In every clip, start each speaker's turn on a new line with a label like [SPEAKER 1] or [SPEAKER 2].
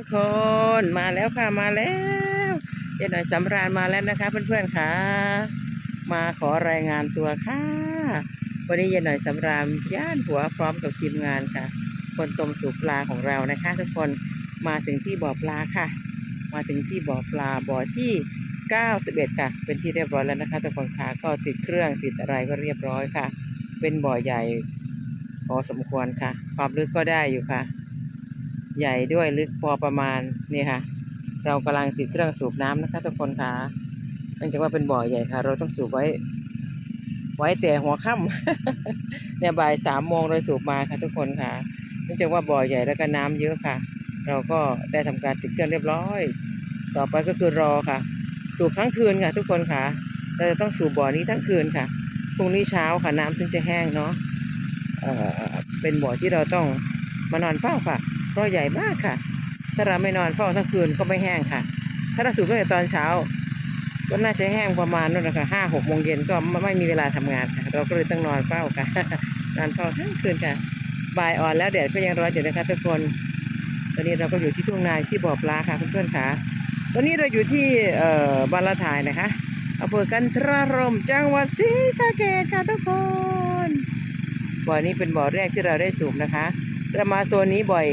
[SPEAKER 1] ทุกคนมาแล้วค่ะมาแล้วเจ๊หน่อยสำราญมาแล้วนะคะ เพื่อนๆค่ะ มาขอรายงานตัวค่ะ วันนี้เย็นหน่อยสำราญย่านหัวพร้อมกับทีมงานค่ะ คนต้มสูบปลาของเรานะคะ ทุกคนมาถึงที่บ่อปลาค่ะ มาถึงที่บ่อปลาบ่อที่91ค่ะ เป็นที่เรียบร้อยแล้วนะคะทุกคนค่ะก็ติดเครื่องติดอะไรก็เรียบร้อยค่ะ เป็นบ่อใหญ่พอสมควรค่ะ ความลึกก็ได้อยู่ค่ะ ใหญ่ด้วยลึกพอประมาณนี่ค่ะ เรากำลังติดเครื่องสูบน้ำนะคะ ทุกคนค่ะเนื่องจากว่าเป็นบ่อใหญ่ค่ะ เราต้องสูบไว้ ไว้แต่หัวค่ำเนี่ยบ่ายสามโมงเราสูบมาค่ะ ทุกคนค่ะเนื่องจากว่าบ่อใหญ่แล้วก็น้ำเยอะค่ะ เราก็ได้ทำการติดเครื่องเรียบร้อย ต่อไปก็คือรอค่ะ สูบทั้งคืนค่ะ ทุกคนค่ะ เราจะต้องสูบบ่อนี้ทั้งคืนค่ะพรุ่งนี้เช้าค่ะน้ำถึงจะแห้งเนาะเเป็นบ่อที่เราต้องมานอนเฝ้าค่ะ เพราะใหญ่มากค่ะ ถ้าเราไม่นอนเฝ้าทั้งคืนก็ไม่แห้งค่ะ ถ้าเราสูบตั้งแต่ตอนเช้า ก็น่าจะแห้งประมาณนั่นแหละค่ะห้าหกโมงเย็นก็ไม่มีเวลาทำงานค่ะ เราก็เลยต้องนอนเฝ้าค่ะ นอนเฝ้าทั้งคืนค่ะ บ่ายอ่อนแล้วแดดก็ยังร้อนอยู่นะคะทุกคน ตอนนี้เราก็อยู่ที่ทุ่งนาที่บ่อปลาค่ะเพื่อนๆค่ะ ตอนนี้เราอยู่ที่เอ่อบาละถ่ายนะคะอำเภอกันทรารมจังหวัดศรีสะเกษค่ะทุกคน บ่อนี้เป็นบ่อแรกที่เราได้สูบนะคะเรามาโซนนี้บ่อย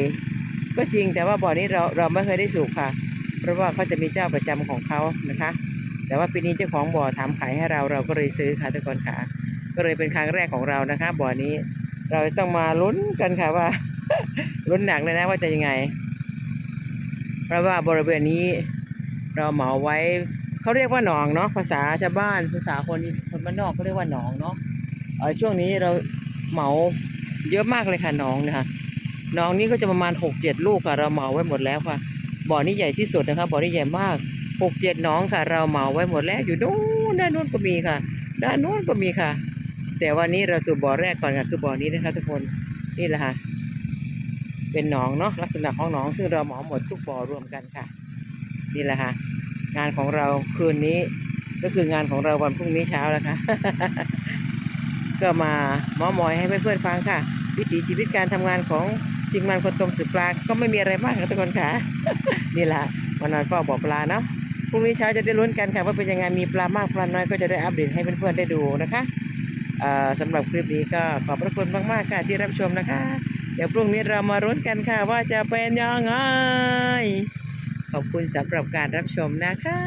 [SPEAKER 1] ก็จริงแต่ว่าบ่อนี้เราเราไม่เคยได้สูบค่ะ เพราะว่าเขาจะมีเจ้าประจำของเขานะคะ แต่ว่าปีนี้เจ้าของบ่อถามขายให้เราเราก็เลยซื้อค่ะทุกคนค่ะ ก็เลยเป็นครั้งแรกของเรานะคะ บ่อนี้เราต้องมาลุ้นกันค่ะว่าลุ้นหนักเลยนะว่าจะยังไง เพราะว่าบริเวณนี้เราเหมาไว้เขาเรียกว่าหนองเนาะภาษาชาวบ้านภาษาคนคนบ้านนอกเขาเรียกว่าหนองเนาะช่วงนี้เราเหมาเยอะมากเลยค่ะหนองนะคะ นองนี้ก็จะประมาณหกเจ็ดลูกค่ะ เราเหมาไว้หมดแล้วค่ะ บ่อนี้ใหญ่ที่สุดนะคะบ่อนี้ใหญ่มากหกเจ็ดหนองค่ะ เราเหมาไว้หมดแล้วอยู่นู้นด้านนู้นก็มีค่ะ ด้านนู้นก็มีค่ะ แต่วันนี้เราสู่บ่อแรกก่อนค่ะคือบ่อนี้นะคะทุกคนนี่แหละค่ะ เป็นหนองเนาะลักษณะของหนองซึ่งเราเหมาหมดทุกบ่อรวมกันค่ะ นี่แหละค่ะ งานของเราคืนนี้ก็คืองานของเราวันพรุ่งนี้เช้าแล้วค่ะก็มาเมอมอยให้เพื่อนๆฟังค่ะ วิถีชีวิตการทำงานของ ทีมงานคนตมสืบปลาก็ไม่มีอะไรมากค่ะทุกคนค่ะนี่แหละมานอนเฝ้าบ่อปลาเนาะพรุ่งนี้เช้าจะได้ลุ้นกันค่ะว่าเป็นยังไงมีปลามากปลาน้อยก็จะได้อัปเดตให้เพื่อนๆได้ดูนะคะสำหรับคลิปนี้ก็ขอบพระคุณมากๆค่ะที่รับชมนะคะ เดี๋ยวพรุ่งนี้เรามารุ้นกันค่ะว่าจะเป็นยังไงขอบคุณสำหรับการรับชมนะคะ